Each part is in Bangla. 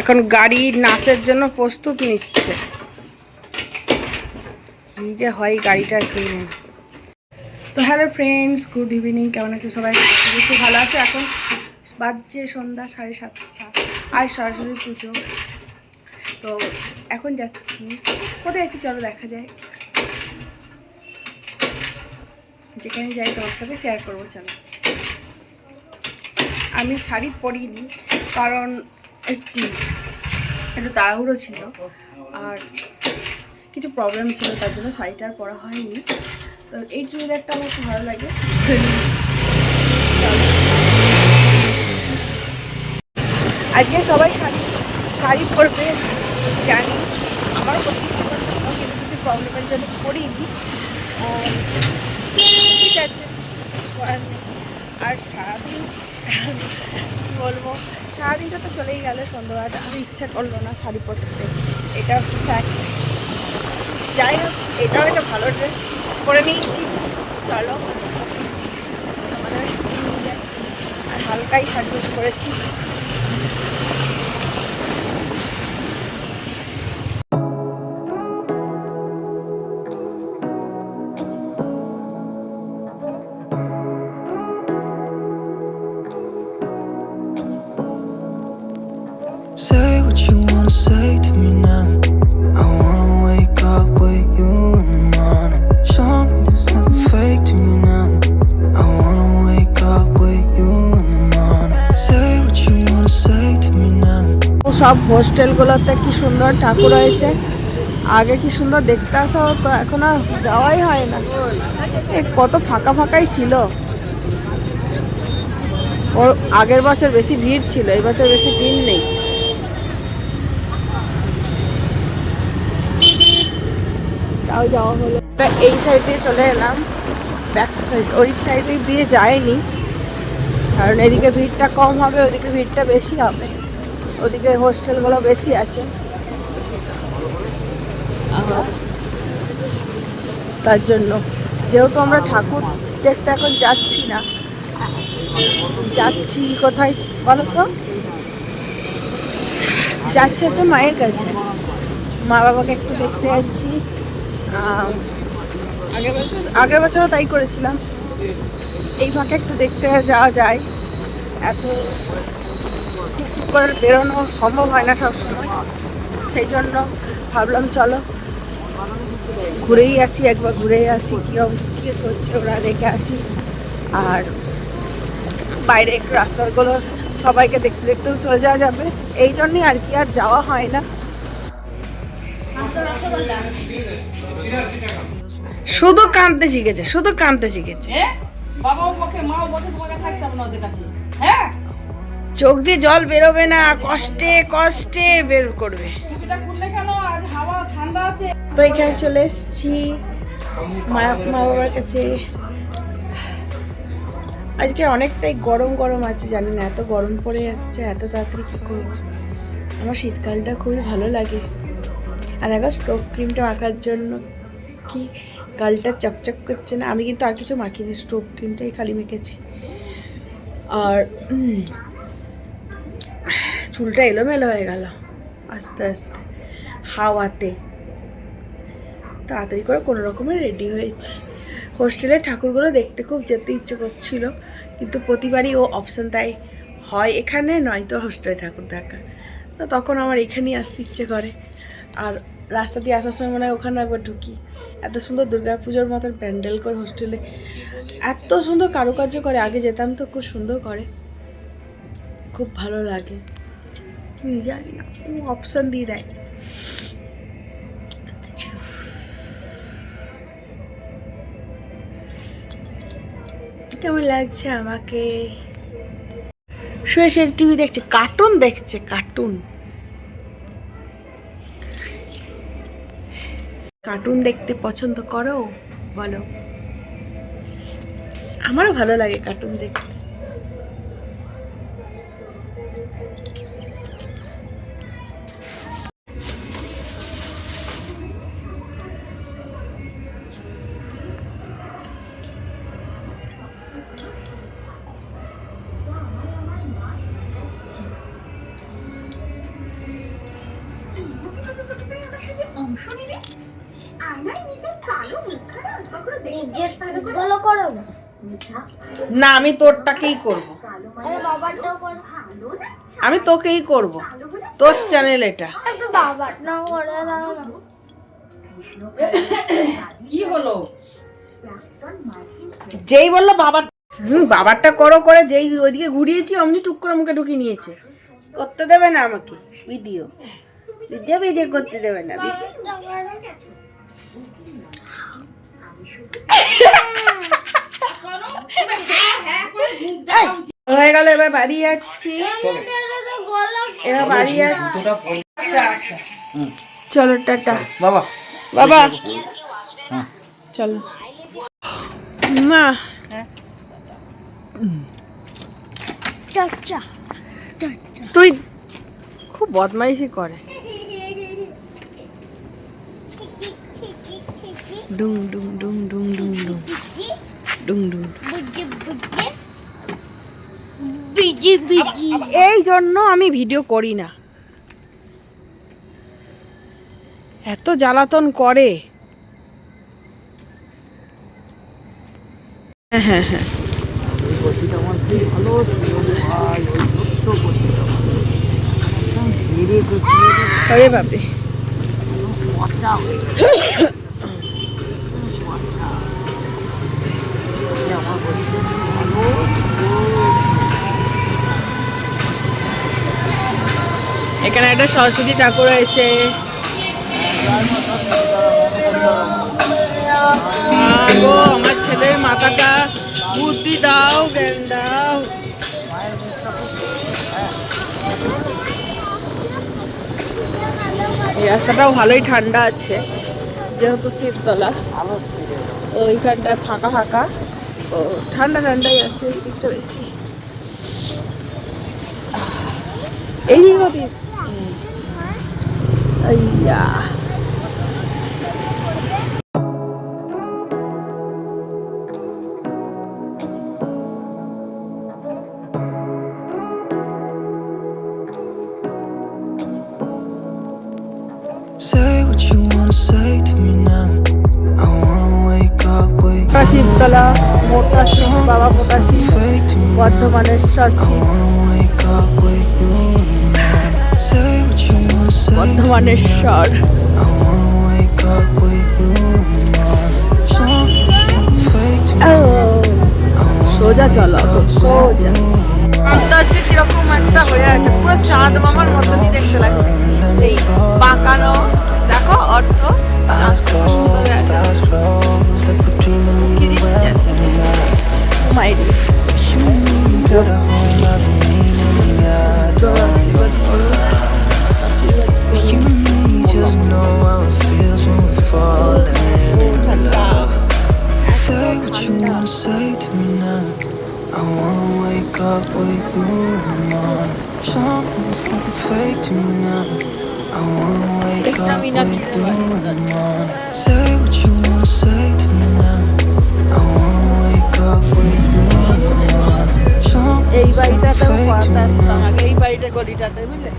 এখন গাড়ি নাচের জন্য প্রস্তুত নিচ্ছে। এই যে হয় গাড়িটা কিনে তো হ্যালো ফ্রেন্ডস, গুড ইভিনিং, কেমন আছে সবাই? বেশি ভালো আছে? এখন বাজছে সন্ধ্যা সাড়ে সাতটা। আর সরস্বতী পুজো। তো এখন যাচ্ছি। কোথায় যাচ্ছি চলো দেখা যায় যেখানে যাই তোমার সাথে শেয়ার করব, চলো। আমি শাড়ি পরিনি, কারণ একটু একটু তাড়াহুড়ো ছিল। আর কিছু প্রবলেম ছিল, তার জন্য শাড়িটা আর পরা হয়নি। তো এই চুড়িদারটা আমার খুব ভালো লাগে। আজকে সবাই শাড়ি শাড়ি পরবে, জানি। আমার পরতে ইচ্ছে করছিল, কিন্তু কিছু প্রবলেমের জন্য আর ঠিক আছে আর সারাদিন বলব? সারাদিনটা তো চলেই গেল সন্ধ্যাবেলাটা। আমি ইচ্ছা করল না শাড়ি পরতে। এটা ফ্যাক্ট যাই হোক, এটাও একটা ভালো ড্রেস করে নিয়েছি। চলো। আমাদের সাথে নিয়ে যাই। আর হালকাই সাজগোজ করেছি। সব হোস্টেলগুলোতে কি সুন্দর ঠাকুর হয়েছে। আগে কি সুন্দর দেখতে আসা হতো, এখন আর যাওয়াই হয় না। কত ফাঁকা ফাঁকাই ছিল। আগের বছর বেশি ভিড় ছিল, এই বছর বেশি ভিড় নেই। তাও যাওয়া হলো। তা এই সাইড দিয়ে চলে এলাম। ব্যাক সাইড ওই সাইডে দিয়ে যায়নি কারণ এদিকে ভিড়টা কম হবে, ওদিকে ভিড়টা বেশি হবে। ওদিকে হোস্টেলগুলো বেশি আছে। তার জন্য, যেহেতু আমরা ঠাকুর দেখতে এখন যাচ্ছি না। যাচ্ছি কোথায় বলো তো? যাচ্ছি হচ্ছে মায়ের কাছে। মা বাবাকে একটু দেখতে যাচ্ছি। আগের বছর আগের বছরও তাই করেছিলাম। এই ফাঁকে একটু দেখতে যাওয়া যায়। এত করে বেরোনো সম্ভব হয় না সবসময়। সেই জন্য ভাবলাম, চলো ঘুরেই আসি, একবার ঘুরেই আসি, কী কী করছে ওরা দেখে আসি। আর বাইরে রাস্তাগুলো সবাইকে দেখতে দেখতেও চলে যাওয়া যাবে। এই জন্যই আর কি আর যাওয়া হয় না। শুধু কাঁদতে শিখেছে শুধু কাঁদতে শিখেছে। চোখ দিয়ে জল বেরোবে না কষ্টে কষ্টে বের করবে। তো এখানে চলে এসেছি মা মা বাবার কাছে। আজকে অনেকটাই গরম গরম আছে জানি না এত গরম পড়ে যাচ্ছে এত তাড়াতাড়ি কী করব? আমার শীতকালটা খুবই ভালো লাগে। আর দেখো স্টোভ ক্রিমটা মাখার জন্য কি গালটা চকচক করছে না। আমি কিন্তু আর কিছু মাখিনি স্টোভ ক্রিমটাই খালি মেখেছি। আর চুলটা এলোমেলো হয়ে গেল আস্তে আস্তে, হাওয়াতে। তাড়াতাড়ি করে কোনো রকমে রেডি হয়েছি। হোস্টেলের ঠাকুরগুলো দেখতে খুব যেতে ইচ্ছে করছিল, কিন্তু প্রতিবারই ও অপশন দেয় হয় এখানে, নয়তো হোস্টেলে ঠাকুর দেখা। তো তখন আমার এখানেই আসতে ইচ্ছে করে। আর রাস্তা দিয়ে আসার সময় মনে হয় ওখানে একবার ঢুকি। এত সুন্দর দুর্গা পুজোর মতন প্যান্ডেল করে হোস্টেলে এত সুন্দর কারুকার্য করে, আগে যেতাম তো খুব সুন্দর করে। খুব ভালো লাগে। জানি না অপশন দিয়ে দেয়। কেমন লাগছে আমাকে? শুয়ে শুয়ে টিভি দেখছে কার্টুন দেখছে কার্টুন কার্টুন দেখতে পছন্দ করো? বলো। আমারও ভালো লাগে কার্টুন দেখতে। গুলো করো। না আমি তোরটাকেই করব। আমি তোকেই করব। তোর চ্যানেল এটা। একটু বাবারটাও করে দাও না। কি হলো? যেই বলল বাবার হুম বাবারটা করো করে যেই ওইদিকে ঘুরিয়েছি অমনি টুক করে মুখে ঢুকিয়ে নিয়েছে। করতে দেবে না আমাকে ভিডিও ভিডিও ভিডিও করতে দেবে না। হয়ে গেল এবার বাড়ি যাচ্ছি। এবার বাড়ি যাচ্ছি। চলো টাটা। বাবা। বাবা। চলো। মা। তুই খুব বদমাইশি করে। ডুং ডুং ডুং ডুং ডুং ডুং ডুং ডুং বুঝে বুঝে বিজি বিজি এই জন্য আমি ভিডিও করি না। এত জ্বালাতন করে। হ্যাঁ হ্যাঁ হ্যাঁ। আরে বাপরে। এখানে একটা সরস্বতী ঠাকুর রয়েছে। আমার ছেলের মাথাটা বুদ্ধি দাও, জ্ঞান দাও। রাস্তাটাও ভালোই ঠান্ডা আছে, যেহেতু শিবতলা ওইখানটায় ফাঁকা ফাঁকা। ঠান্ডা ঠান্ডাই আছে এই দিকটা বেশি এই দিক ওদিক আইয়া। Say মোটা সিং বাবা মোটা সিং। বর্ধমানেশ্বর। সিং বর্ধমানেশ্বর সোজা চলো সোজা। আজকে কীরকম একটা হয়ে আছে, পুরো চাঁদ মামার মতনই দেখতে লাগছে। এই বাঁকানো, দেখো অর্থ চাঁদ সুন্দর Almighty. Say to me now, I wanna wake up with you in the morning. Something that happened fake to me now. I wanna wake up with you in the morning. Say what you wanna say to me now. এই বাড়িটাতেও আসতাম আগে এই বাড়িটা গলিটাতে বুঝলে?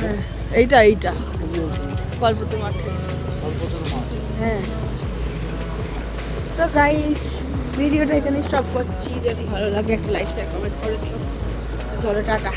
হ্যাঁ, এইটা এইটা। গল্পতে মাঠে হ্যাঁ। তো গাইস ভিডিওটা এখানে স্টপ করছি। যদি ভালো লাগে একটা লাইক শেয়ার কমেন্ট করে দিও। চলো টাটা।